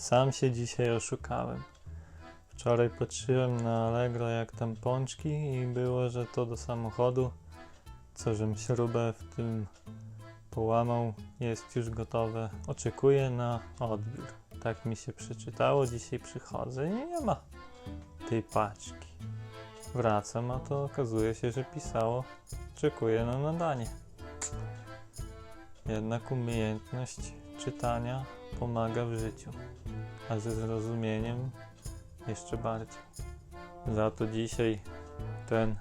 Sam się dzisiaj oszukałem. Wczoraj patrzyłem na Allegro jak tam pączki i było, że to do samochodu, co żem śrubę w tym połamał, jest już gotowe. Oczekuję na odbiór. Tak mi się przeczytało, dzisiaj przychodzę i nie ma tej paczki. Wracam, a to okazuje się, że pisało oczekuję na nadanie. Jednak umiejętność czytania pomaga w życiu, a ze zrozumieniem jeszcze bardziej. Za to dzisiaj ten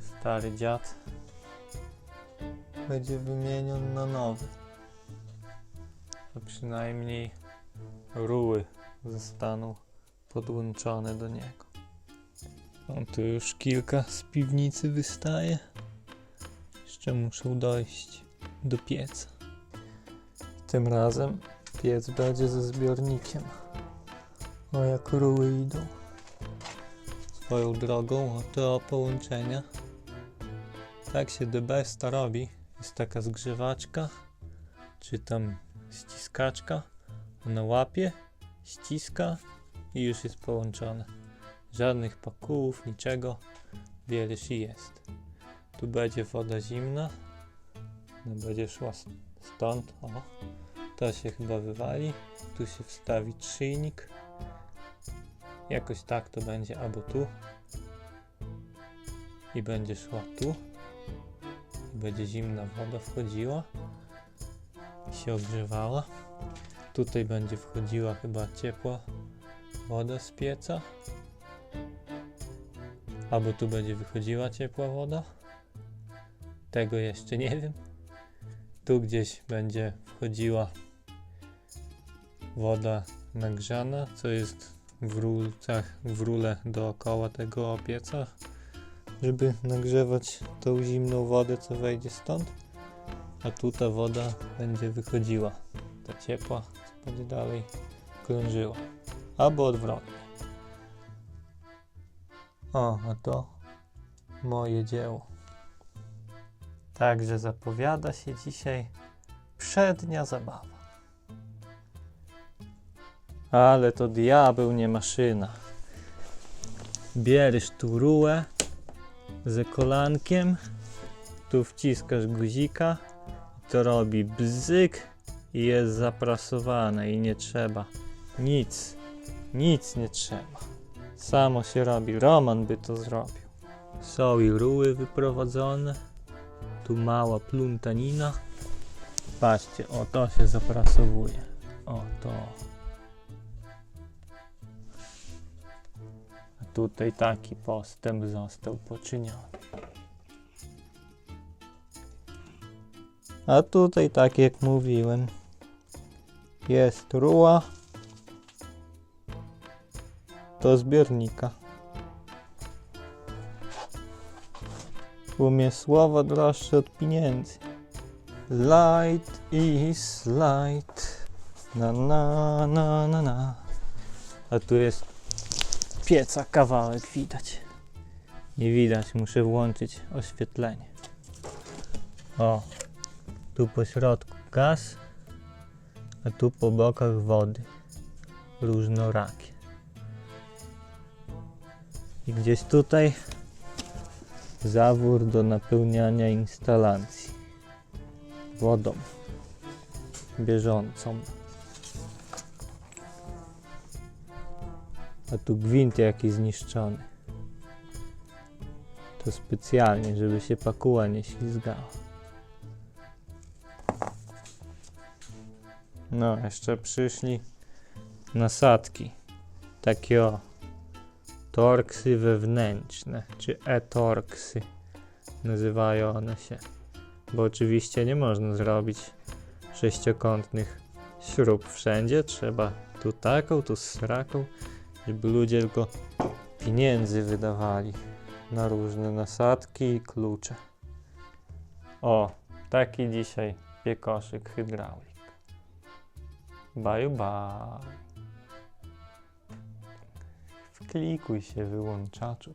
stary dziad będzie wymieniony na nowy. A przynajmniej ruły zostaną podłączone do niego. O, tu już kilka z piwnicy wystaje. Jeszcze muszą dojść do pieca. Tym razem piec będzie ze zbiornikiem. O, jak ruły idą. Swoją drogą o te połączenia. Tak się debesta robi. Jest taka zgrzewaczka, czy tam ściskaczka. Ona łapie, ściska i już jest połączone. Żadnych pakułów, niczego. Wiersz jest. Tu będzie woda zimna. No będzie szła stąd. O. To się chyba wywali. Tu się wstawi trzyjnik. Jakoś tak to będzie albo tu. I będzie szła tu. I będzie zimna woda wchodziła. I się ogrzewała. Tutaj będzie wchodziła chyba ciepła woda z pieca. Albo tu będzie wychodziła ciepła woda. Tego jeszcze nie wiem. Tu gdzieś będzie wchodziła woda nagrzana, co jest w rulcach, w rule dookoła tego pieca, żeby nagrzewać tą zimną wodę, co wejdzie stąd. A tu ta woda będzie wychodziła, ta ciepła, będzie dalej krążyła. Albo odwrotnie. O, a to moje dzieło. Także zapowiada się dzisiaj przednia zabawa. Ale to diabeł nie maszyna. Bierzesz tu rułę ze kolankiem, tu wciskasz guzika, to robi bzyk i jest zaprasowane i nie trzeba nic, nic nie trzeba. Samo się robi, Roman by to zrobił. Są i ruły wyprowadzone, tu mała pluntanina. Patrzcie, o to się zaprasowuje. O to. Tutaj taki postęp został poczyniony. A tutaj, tak jak mówiłem, jest ruła do zbiornika. Umie słowa droższe od pieniędzy. Light is light. Na na na na na. A tu jest pieca kawałek widać. Nie widać, muszę włączyć oświetlenie. O, tu po środku gaz, a tu po bokach wody. Różnorakie. I gdzieś tutaj zawór do napełniania instalacji wodą bieżącą. A tu gwint jakiś zniszczony. To specjalnie, żeby się pakuła nie ślizgała. No, jeszcze przyszli nasadki. Takie o torksy wewnętrzne, czy e-torksy nazywają one się. Bo oczywiście nie można zrobić sześciokątnych śrub wszędzie. Trzeba tu taką, tu sraką, żeby ludzie tylko pieniędzy wydawali na różne nasadki i klucze. O, taki dzisiaj piekoszyk hydraulik. Bye bye. Wklikuj się wyłączaczu